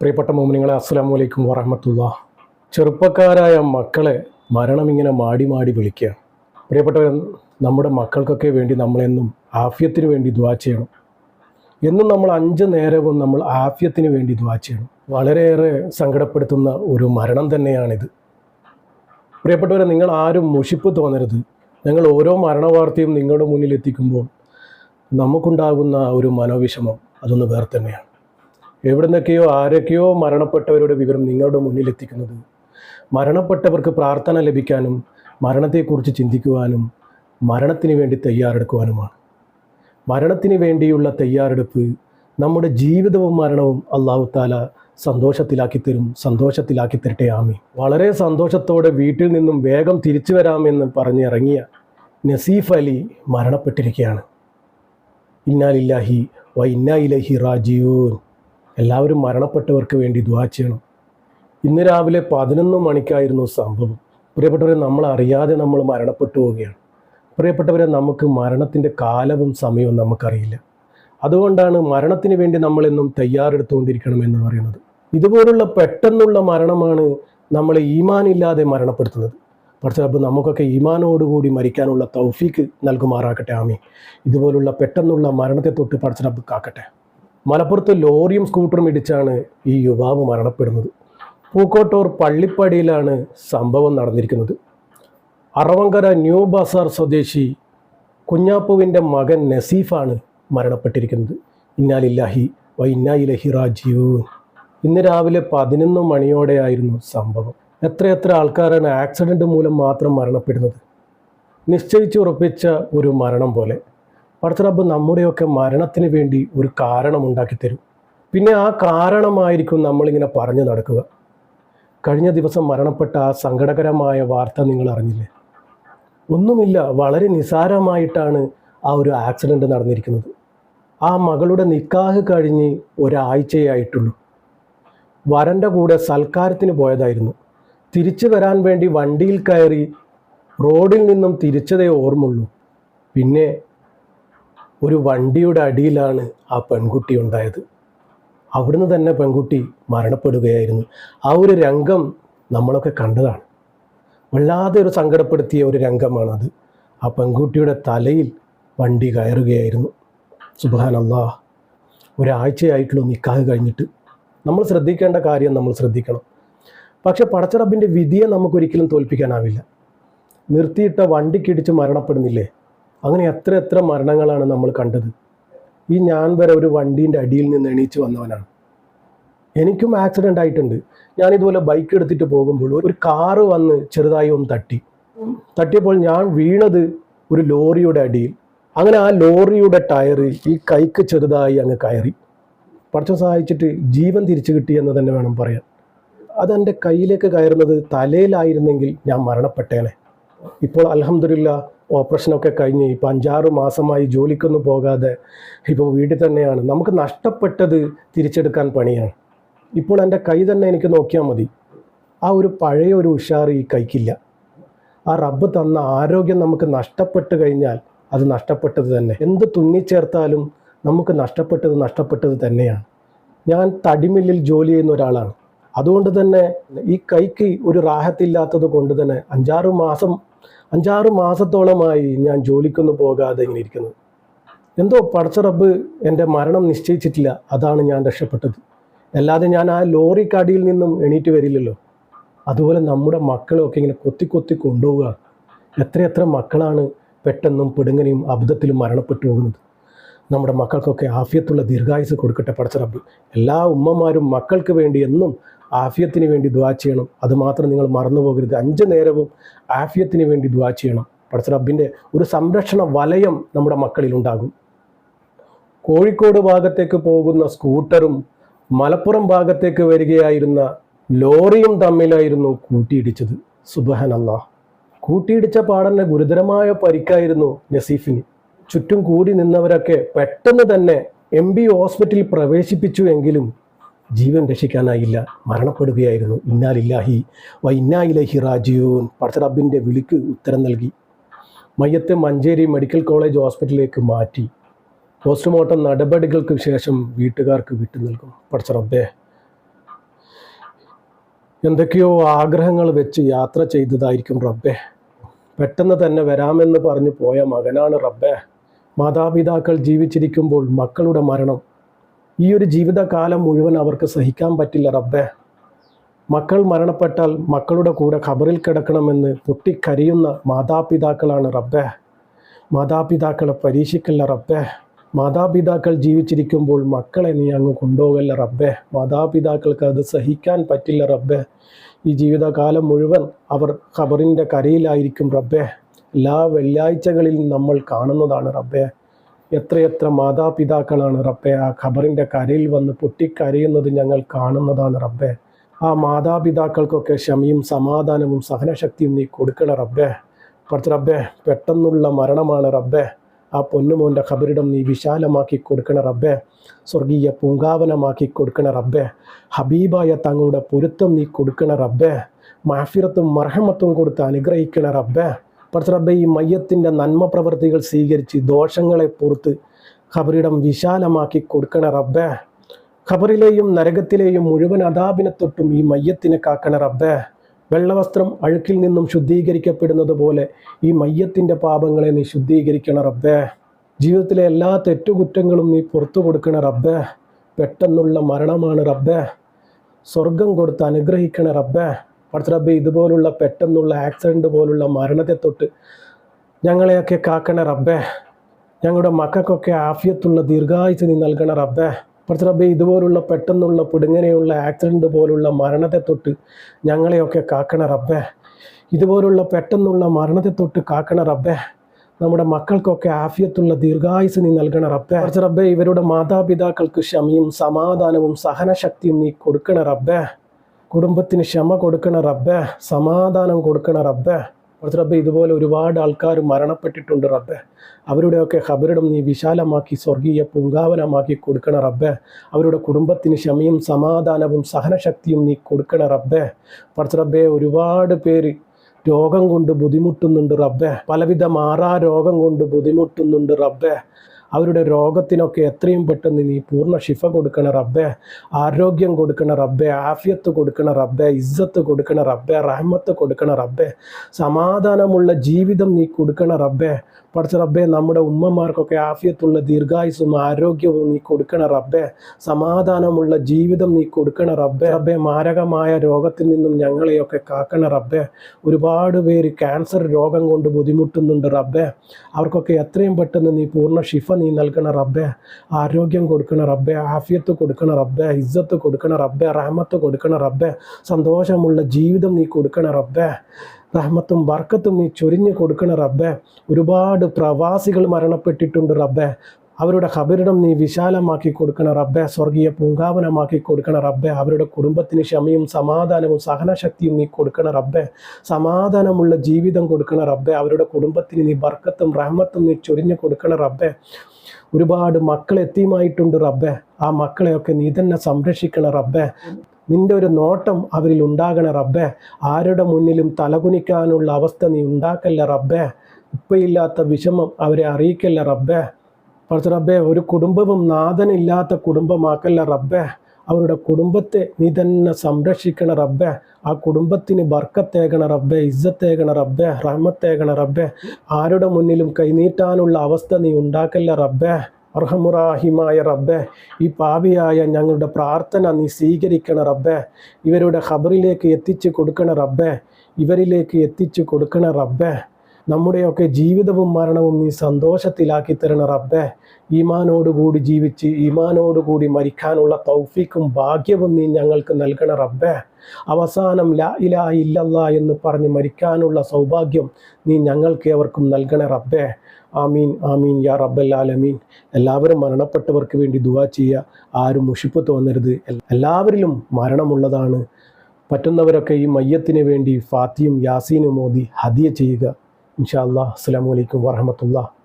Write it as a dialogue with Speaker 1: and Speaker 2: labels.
Speaker 1: പ്രിയപ്പെട്ട മോമിനിങ്ങളെ അസ്സാം വലൈക്കും വറഹമത്തുള്ള. ചെറുപ്പക്കാരായ മക്കളെ മരണം ഇങ്ങനെ മാടി മാടി വിളിക്കുക. പ്രിയപ്പെട്ടവർ നമ്മുടെ മക്കൾക്കൊക്കെ വേണ്ടി നമ്മളെന്നും ആഫ്യത്തിന് വേണ്ടി ദ്വാ ചെയ്യണം. എന്നും നമ്മൾ അഞ്ച് നേരവും നമ്മൾ ആഫ്യത്തിന് വേണ്ടി ദ്വാ ചെയ്യണം. വളരെയേറെ സങ്കടപ്പെടുത്തുന്ന ഒരു മരണം തന്നെയാണിത്. പ്രിയപ്പെട്ടവരെ നിങ്ങൾ ആരും മുഷിപ്പ് തോന്നരുത്. ഞങ്ങൾ ഓരോ മരണവാർത്തയും നിങ്ങളുടെ മുന്നിൽ എത്തിക്കുമ്പോൾ നമുക്കുണ്ടാകുന്ന ഒരു മനോവിഷമം അതൊന്ന് വേറെ തന്നെയാണ് എവിടെ നിന്നൊക്കെയോ ആരൊക്കെയോ മരണപ്പെട്ടവരുടെ വിവരം നിങ്ങളുടെ മുന്നിൽ എത്തിക്കുന്നത്. മരണപ്പെട്ടവർക്ക് പ്രാർത്ഥന ലഭിക്കാനും മരണത്തെക്കുറിച്ച് ചിന്തിക്കുവാനും മരണത്തിന് വേണ്ടി തയ്യാറെടുക്കുവാനുമാണ്. മരണത്തിന് വേണ്ടിയുള്ള തയ്യാറെടുപ്പ് നമ്മുടെ ജീവിതവും മരണവും അള്ളാഹു താല സന്തോഷത്തിലാക്കി തരും സന്തോഷത്തിലാക്കി തരട്ടെ ആമി വളരെ സന്തോഷത്തോടെ വീട്ടിൽ നിന്നും വേഗം തിരിച്ചു വരാമെന്ന് പറഞ്ഞിറങ്ങിയ നസീഫ് അലി മരണപ്പെട്ടിരിക്കുകയാണ്. ഇന്നാലില്ലാഹി വ ഇന്നായി ലഹി റാജിയൂൻ എല്ലാവരും മരണപ്പെട്ടവർക്ക് വേണ്ടി ദ്വാ ചെയ്യണം. ഇന്ന് രാവിലെ പതിനൊന്ന് മണിക്കായിരുന്നു സംഭവം. പ്രിയപ്പെട്ടവരെ നമ്മൾ അറിയാതെ നമ്മൾ മരണപ്പെട്ടു പോവുകയാണ്. പ്രിയപ്പെട്ടവരെ നമുക്ക് മരണത്തിന്റെ കാലവും സമയവും നമുക്കറിയില്ല. അതുകൊണ്ടാണ് മരണത്തിന് വേണ്ടി നമ്മളെന്നും തയ്യാറെടുത്തുകൊണ്ടിരിക്കണം എന്ന് പറയുന്നത്. ഇതുപോലുള്ള പെട്ടെന്നുള്ള മരണമാണ് നമ്മളെ ഈമാനില്ലാതെ മരണപ്പെടുത്തുന്നത്. പക്ഷേ അപ്പോൾ നമുക്കൊക്കെ ഈമാനോടുകൂടി മരിക്കാനുള്ള തൗഫീക്ക് നൽകുമാറാക്കട്ടെ ആമി ഇതുപോലുള്ള പെട്ടെന്നുള്ള മരണത്തെ തൊട്ട് പഠിച്ചിട്ട് കാക്കട്ടെ. മലപ്പുറത്ത് ലോറിയും സ്കൂട്ടറും ഇടിച്ചാണ് ഈ യുവാവ് മരണപ്പെടുന്നത്. പൂക്കോട്ടൂർ പള്ളിപ്പടിയിലാണ് സംഭവം നടന്നിരിക്കുന്നത്. അറവങ്കര ന്യൂ ബസാർ സ്വദേശി കുഞ്ഞാപ്പുവിന്റെ മകൻ നസീഫാണ് മരണപ്പെട്ടിരിക്കുന്നത്. ഇന്നാലില്ലാഹി വൈന്നായിലഹി റാജീവൂൻ ഇന്ന് രാവിലെ പതിനൊന്ന് മണിയോടെയായിരുന്നു സംഭവം. എത്രയെത്ര ആൾക്കാരാണ് ആക്സിഡന്റ് മൂലം മാത്രം മരണപ്പെടുന്നത്? നിശ്ചയിച്ചുറപ്പിച്ച ഒരു മരണം പോലെ. പടച്ചറബ് നമ്മുടെയൊക്കെ മരണത്തിന് വേണ്ടി ഒരു കാരണം ഉണ്ടാക്കി തരും. പിന്നെ ആ കാരണമായിരിക്കും നമ്മളിങ്ങനെ പറഞ്ഞു നടക്കുക. കഴിഞ്ഞ ദിവസം മരണപ്പെട്ട ആ സങ്കടകരമായ വാർത്ത നിങ്ങൾ അറിഞ്ഞില്ലേ? ഒന്നുമില്ല വളരെ നിസാരമായിട്ടാണ് ആ ഒരു ആക്സിഡന്റ് നടന്നിരിക്കുന്നത്. ആ മകളുടെ നിക്കാഹ് കഴിഞ്ഞ് ഒരാഴ്ചയായിട്ടുള്ളൂ. വരന്റെ കൂടെ സൽക്കാരത്തിന് പോയതായിരുന്നു. തിരിച്ചു വരാൻ വേണ്ടി വണ്ടിയിൽ കയറി റോഡിൽ നിന്നും തിരിച്ചതേ ഓർമ്മയുള്ളൂ. പിന്നെ ഒരു വണ്ടിയുടെ അടിയിലാണ് ആ പെൺകുട്ടി ഉണ്ടായത്. അവിടുന്ന് തന്നെ പെൺകുട്ടി മരണപ്പെടുകയായിരുന്നു. ആ ഒരു രംഗം നമ്മളൊക്കെ കണ്ടതാണ്. വല്ലാതെ ഒരു സങ്കടപ്പെടുത്തിയ ഒരു രംഗമാണത്. ആ പെൺകുട്ടിയുടെ തലയിൽ വണ്ടി കയറുകയായിരുന്നു. അള്ളാഹ് ഒരാഴ്ചയായിട്ടുള്ള നിക്കാഹ് കഴിഞ്ഞിട്ട് നമ്മൾ ശ്രദ്ധിക്കേണ്ട കാര്യം നമ്മൾ ശ്രദ്ധിക്കണം. പക്ഷെ പടച്ചറബിന്റെ വിധിയെ നമുക്കൊരിക്കലും തോൽപ്പിക്കാനാവില്ല. നിർത്തിയിട്ട വണ്ടിക്കിടിച്ച് മരണപ്പെടുന്നില്ലേ? അങ്ങനെ എത്ര എത്ര മരണങ്ങളാണ് നമ്മൾ കണ്ടത്? ഈ ഞാൻ വരെ ഒരു വണ്ടീന്റെ അടിയിൽ നിന്ന് എണീച്ച് വന്നവനാണ്. എനിക്കും ആക്സിഡന്റ് ആയിട്ടുണ്ട്. ഞാൻ ഇതുപോലെ ബൈക്ക് എടുത്തിട്ട് പോകുമ്പോൾ ഒരു കാറ് വന്ന് ചെറുതായി ഒന്ന് തട്ടി. തട്ടിയപ്പോൾ ഞാൻ വീണത് ഒരു ലോറിയുടെ അടിയിൽ. അങ്ങനെ ആ ലോറിയുടെ ടയർ ഈ കൈക്ക് ചെറുതായി അങ്ങ് കയറി. പടച്ചം സഹായിച്ചിട്ട് ജീവൻ തിരിച്ചു കിട്ടി എന്ന് തന്നെ വേണം പറയാൻ. അതെന്റെ കയ്യിലേക്ക് കയറുന്നത് തലയിലായിരുന്നെങ്കിൽ ഞാൻ മരണപ്പെട്ടേനെ. ഇപ്പോൾ അലഹമില്ല ഓപ്പറേഷനൊക്കെ കഴിഞ്ഞ് ഇപ്പോൾ അഞ്ചാറ് മാസമായി ജോലിക്കൊന്നും പോകാതെ ഇപ്പോൾ വീട്ടിൽ തന്നെയാണ്. നമുക്ക് നഷ്ടപ്പെട്ടത് തിരിച്ചെടുക്കാൻ പണിയാണ്. ഇപ്പോൾ എന്റെ കൈ തന്നെ എനിക്ക് നോക്കിയാൽ മതി. ആ ഒരു പഴയ ഒരു ഉഷാർ ഈ കൈക്കില്ല. ആ റബ്ബ് തന്ന ആരോഗ്യം നമുക്ക് നഷ്ടപ്പെട്ട് കഴിഞ്ഞാൽ അത് നഷ്ടപ്പെട്ടത് തന്നെ. എന്ത് തുന്നിച്ചേർത്താലും നമുക്ക് നഷ്ടപ്പെട്ടത് നഷ്ടപ്പെട്ടത് തന്നെയാണ്. ഞാൻ തടിമില്ലിൽ ജോലി ചെയ്യുന്ന ഒരാളാണ്. അതുകൊണ്ട് തന്നെ ഈ കൈക്ക് ഒരു റാഹത്തില്ലാത്തത് കൊണ്ട് തന്നെ അഞ്ചാറ് മാസം അഞ്ചാറ് മാസത്തോളമായി ഞാൻ ജോലിക്കൊന്നും പോകാതെ ഇങ്ങനെ ഇരിക്കുന്നത് എന്തോ പടച്ച റബ്ബ് എന്റെ മരണം നിശ്ചയിച്ചിട്ടില്ല. അതാണ് ഞാൻ രക്ഷപ്പെട്ടത്. അല്ലാതെ ഞാൻ ആ ലോറി കടിയിൽ നിന്നും എണീറ്റ് വരില്ലല്ലോ. അതുപോലെ നമ്മുടെ മക്കളൊക്കെ ഇങ്ങനെ കൊത്തി കൊത്തി കൊണ്ടുപോവുക. എത്രയെത്ര മക്കളാണ് പെട്ടെന്നും പിടുങ്ങനെയും അബദ്ധത്തിലും മരണപ്പെട്ടു പോകുന്നത്. നമ്മുടെ മക്കൾക്കൊക്കെ ആഫിയത്തുള്ള ദീർഘായുസ് കൊടുക്കട്ടെ പടച്ച റബ്ബ്. എല്ലാ ഉമ്മമാരും മക്കൾക്ക് വേണ്ടി എന്നും ആഫിയത്തിന് വേണ്ടി ദ്വാ ചെയ്യണം. അതുമാത്രം നിങ്ങൾ മറന്നു പോകരുത്. അഞ്ച് നേരവും ആഫിയത്തിന് വേണ്ടി ദ്വാ ചെയ്യണം. പടച്ച റബ്ബിന്റെ ഒരു സംരക്ഷണ വലയം നമ്മുടെ മക്കളിൽ ഉണ്ടാകും. കോഴിക്കോട് ഭാഗത്തേക്ക് പോകുന്ന സ്കൂട്ടറും മലപ്പുറം ഭാഗത്തേക്ക് വരികയായിരുന്ന ലോറിയും തമ്മിലായിരുന്നു കൂട്ടിയിടിച്ചത്. സുബഹനല്ലാ കൂട്ടിയിടിച്ച പാടന് ഗുരുതരമായ പരിക്കായിരുന്നു നസീഫിന്. ചുറ്റും കൂടി നിന്നവരൊക്കെ പെട്ടെന്ന് തന്നെ എം ബി ഹോസ്പിറ്റലിൽ പ്രവേശിപ്പിച്ചു എങ്കിലും ജീവൻ രക്ഷിക്കാനായില്ല മരണപ്പെടുകയായിരുന്നു. ഇന്നാലില്ലാഹി വ ഇന്നായിലഹി റാജീവൻ പടച്ചറബിന്റെ വിളിക്ക് ഉത്തരം നൽകി. മയ്യത്തെ മഞ്ചേരി മെഡിക്കൽ കോളേജ് ഹോസ്പിറ്റലിലേക്ക് മാറ്റി. പോസ്റ്റ്മോർട്ടം നടപടികൾക്ക് ശേഷം വീട്ടുകാർക്ക് വിട്ടു നൽകും. പഠിച്ച റബ്ബേ. എന്തൊക്കെയോ ആഗ്രഹങ്ങൾ വെച്ച് യാത്ര ചെയ്തതായിരിക്കും റബ്ബേ. പെട്ടെന്ന് തന്നെ വരാമെന്ന് പറഞ്ഞു പോയ മകനാണ് റബ്ബേ. മാതാപിതാക്കൾ ജീവിച്ചിരിക്കുമ്പോൾ മക്കളുടെ മരണം ഈ ഒരു ജീവിതകാലം മുഴുവൻ അവർക്ക് സഹിക്കാൻ പറ്റില്ല റബ്ബേ. മക്കൾ മരണപ്പെട്ടാൽ മക്കളുടെ കൂടെ ഖബറിൽ കിടക്കണമെന്ന് പൊട്ടിക്കരിയുന്ന മാതാപിതാക്കളാണ് റബ്ബേ. മാതാപിതാക്കളെ പരീക്ഷിക്കല്ല റബ്ബേ. മാതാപിതാക്കൾ ജീവിച്ചിരിക്കുമ്പോൾ മക്കളെ നീ അങ്ങ് കൊണ്ടുപോകല്ല റബ്ബേ. മാതാപിതാക്കൾക്ക് അത് സഹിക്കാൻ പറ്റില്ല റബ്ബേ. ഈ ജീവിതകാലം മുഴുവൻ അവർ ഖബറിന്റെ കരയിലായിരിക്കും റബ്ബേ. എല്ലാ വെള്ളിയാഴ്ചകളിലും നമ്മൾ കാണുന്നതാണ് റബ്ബേ. എത്രയെത്ര മാതാപിതാക്കളാണ് റബ്ബെ? ആ ഖബറിന്റെ കരയിൽ വന്ന് പൊട്ടിക്കരയുന്നത് ഞങ്ങൾ കാണുന്നതാണ് റബ്ബെ. ആ മാതാപിതാക്കൾക്കൊക്കെ ക്ഷമയും സമാധാനവും സഹനശക്തിയും നീ കൊടുക്കണ റബ്ബെ. കുറച്ച് റബ്ബെ പെട്ടെന്നുള്ള മരണമാണ് റബ്ബെ. ആ പൊന്നുമോന്റെ ഖബറിടം നീ വിശാലമാക്കി കൊടുക്കണ റബ്ബെ. സ്വർഗീയ പൂങ്കാവനമാക്കി കൊടുക്കണ റബ്ബെ. ഹബീബായ തങ്ങളുടെ പൊരുത്തം നീ കൊടുക്കണ റബ്ബെ. മാഫിറത്തും മർഹമത്തും കൊടുത്ത് അനുഗ്രഹിക്കണ റബ്ബേ. പഠിച്ച ഈ മയ്യത്തിന്റെ നന്മ പ്രവൃത്തികൾ സ്വീകരിച്ച് ദോഷങ്ങളെ പുറത്ത് ഖബറിടം വിശാലമാക്കി കൊടുക്കണ റബ്ബ. ഖബറിലെയും നരകത്തിലെയും മുഴുവൻ അതാപിനെ തൊട്ടും ഈ മയ്യത്തിനെ കാക്കണ റബ്ബ. വെള്ളവസ്ത്രം അഴുക്കിൽ നിന്നും ശുദ്ധീകരിക്കപ്പെടുന്നത് പോലെ ഈ മയ്യത്തിന്റെ പാപങ്ങളെ നീ ശുദ്ധീകരിക്കണ റബ്ബേ. ജീവിതത്തിലെ എല്ലാ തെറ്റുകുറ്റങ്ങളും നീ പുറത്തു കൊടുക്കണ റബ്ബ. പെട്ടെന്നുള്ള മരണമാണ് റബ്ബ. സ്വർഗം കൊടുത്ത് അനുഗ്രഹിക്കണ റബ്ബേ. അടുത്ത റബ്ബേ ഇതുപോലുള്ള പെട്ടെന്നുള്ള ആക്സിഡന്റ് പോലുള്ള മരണത്തെ തൊട്ട് ഞങ്ങളെയൊക്കെ കാക്കണ റബ്ബേ ഞങ്ങളുടെ മക്കൾക്കൊക്കെ ആഫിയത്തുള്ള ദീർഘായുസ് നീ നൽകണ റബ്ബേ. അടുത്ത റബ്ബേ ഇതുപോലുള്ള പെട്ടെന്നുള്ള പിടുങ്ങനെയുള്ള ആക്സിഡന്റ് പോലുള്ള മരണത്തെ തൊട്ട് ഞങ്ങളെയൊക്കെ കാക്കണ റബ്ബേ. ഇതുപോലുള്ള പെട്ടെന്നുള്ള മരണത്തെ തൊട്ട് കാക്കണ റബ്ബേ. നമ്മുടെ മക്കൾക്കൊക്കെ ആഫിയത്തുള്ള ദീർഘായുസ് നീ നൽകണ റബ്ബേ. റബ്ബേ ഇവരുടെ മാതാപിതാക്കൾക്ക് ക്ഷമയും സമാധാനവും സഹനശക്തിയും നീ കൊടുക്കണ റബ്ബേ. കുടുംബത്തിന് ക്ഷമ കൊടുക്കണ റബ്ബേ സമാധാനം കൊടുക്കണ റബ്ബേ. അടുത്ത റബ്ബേ ഇതുപോലെ ഒരുപാട് ആൾക്കാർ മരണപ്പെട്ടിട്ടുണ്ട് റബ്ബേ. അവരുടെയൊക്കെ ഖബറിടം നീ വിശാലമാക്കി സ്വർഗീയ പൂങ്കാവനമാക്കി കൊടുക്കണ റബ്ബേ. അവരുടെ കുടുംബത്തിന് ക്ഷമയും സമാധാനവും സഹനശക്തിയും നീ കൊടുക്കണ റബ്ബേ. പഠിച്ച റബ്ബെ ഒരുപാട് പേര് രോഗം കൊണ്ട് ബുദ്ധിമുട്ടുന്നുണ്ട് റബ്ബെ. പലവിധ മാറാ രോഗം കൊണ്ട് ബുദ്ധിമുട്ടുന്നുണ്ട് റബ്ബേ. അവരുടെ രോഗത്തിനൊക്കെ എത്രയും പെട്ടെന്ന് നീ പൂർണ ശിഫ കൊടുക്കണ റബ്ബേ ആരോഗ്യം കൊടുക്കണ റബ്ബേ ആഫിയത്ത് കൊടുക്കണ റബ്ബേ ഇസ്സത്ത് കൊടുക്കണ റബ്ബേ റഹ്മത്ത് കൊടുക്കണ റബ്ബേ സമാധാനമുള്ള ജീവിതം നീ കൊടുക്കണ റബ്ബേ. പഠിച്ച റബ്ബേ നമ്മുടെ ഉമ്മമാർക്കൊക്കെ ആഫിയത്തുള്ള ദീർഘായുസും ആരോഗ്യവും നീ കൊടുക്കണ റബ്ബേ. സമാധാനമുള്ള ജീവിതം നീ കൊടുക്കണ റബ്ബേ. റബ്ബേ മാരകമായ രോഗത്തിൽ നിന്നും ഞങ്ങളെയൊക്കെ കാക്കണ റബ്ബേ. ഒരുപാട് പേര് ക്യാൻസർ രോഗം കൊണ്ട് ബുദ്ധിമുട്ടുന്നുണ്ട് റബ്ബേ. അവർക്കൊക്കെ എത്രയും പെട്ടെന്ന് നീ പൂർണ നീ നൽകണ റബ്ബേ ആരോഗ്യം കൊടുക്കണ റബ്ബേ ആഫിയത്ത് കൊടുക്കണ റബ്ബേ ഇജ്ജത്ത് കൊടുക്കണ റബ്ബേ റഹമത്ത് കൊടുക്കണ റബ്ബേ സന്തോഷമുള്ള ജീവിതം നീ കൊടുക്കണ റബ്ബേ റഹ്മത്തും ബർക്കത്തും നീ ചൊരിഞ്ഞു കൊടുക്കണ റബ്ബേ ഒരുപാട് പ്രവാസികൾ മരണപ്പെട്ടിട്ടുണ്ട് റബ്ബേ. അവരുടെ ഖബറിടം നീ വിശാലമാക്കി കൊടുക്കണ റബ്ബെ. സ്വർഗീയ പൂങ്കാവനമാക്കി കൊടുക്കണ റബ്ബെ. അവരുടെ കുടുംബത്തിന് ക്ഷമയും സമാധാനവും സഹനശക്തിയും നീ കൊടുക്കണ റബ്ബെ. സമാധാനമുള്ള ജീവിതം കൊടുക്കണ റബ്ബെ. അവരുടെ കുടുംബത്തിന് നീ ബർക്കത്തും റഹ്മത്തും നീ ചൊരിഞ്ഞു കൊടുക്കണ റബ്ബെ. ഒരുപാട് മക്കൾ എത്തിയുമായിട്ടുണ്ട് റബ്ബെ. ആ മക്കളെയൊക്കെ നീ തന്നെ സംരക്ഷിക്കണ റബ്ബെ. നിന്റെ ഒരു നോട്ടം അവരിൽ ഉണ്ടാകണ റബ്ബെ. ആരുടെ മുന്നിലും തലകുനിക്കാനുള്ള അവസ്ഥ നീ ഉണ്ടാക്കല്ല റബ്ബെ. ഉപ്പയില്ലാത്ത വിഷമം അവരെ അറിയിക്കല്ല റബ്ബെ. പക്ഷെ റബ്ബെ ഒരു കുടുംബവും നാഥനില്ലാത്ത കുടുംബമാക്കല്ല റബ്ബെ. അവരുടെ കുടുംബത്തെ നീ തന്നെ സംരക്ഷിക്കണ റബ്ബെ. ആ കുടുംബത്തിന് ബർക്കത്തേകണ റബ്ബെ ഇജ്ജത്തേകണ റബ്ബെ റഹ്മത്തേകണ റബ്ബെ. ആരുടെ മുന്നിലും കൈനീട്ടാനുള്ള അവസ്ഥ നീ ഉണ്ടാക്കല്ല റബ്ബെ. അർഹമുറാഹിമായ റബ്ബെ ഈ പാപിയായ ഞങ്ങളുടെ പ്രാർത്ഥന നീ സ്വീകരിക്കണ റബ്ബെ. ഇവരുടെ ഖബറിലേക്ക് എത്തിച്ചു കൊടുക്കണ റബ്ബെ. ഇവരിലേക്ക് എത്തിച്ചു കൊടുക്കണ റബ്ബെ. നമ്മുടെയൊക്കെ ജീവിതവും മരണവും നീ സന്തോഷത്തിലാക്കി തരണ റബ്ബെ. ഈമാനോടുകൂടി ജീവിച്ച് ഈമാനോടുകൂടി മരിക്കാനുള്ള തൗഫീക്കും ഭാഗ്യവും നീ ഞങ്ങൾക്ക് നൽകണ റബ്ബെ. അവസാനം ലാ ഇലാ ഇല്ലല്ല എന്ന് പറഞ്ഞ് മരിക്കാനുള്ള സൗഭാഗ്യം നീ ഞങ്ങൾക്ക് ഏവർക്കും നൽകണ റബ്ബെ. ആമീൻ ആമീൻ യാ റബ്ബൽ ആലമീൻ. എല്ലാവരും മരണപ്പെട്ടവർക്ക് വേണ്ടി ദുവാ ചെയ്യുക. ആരും മുഷിപ്പ് തോന്നരുത് എല്ലാവരിലും മരണമുള്ളതാണ്. പറ്റുന്നവരൊക്കെ ഈ മയ്യത്തിന് വേണ്ടി ഫാത്തിയും യാസീനും മോദി ഹദിയ ചെയ്യുക. ഇൻഷാ അല്ലാ അസ്സാം വലൈക്കും വറഹമത്തുള്ള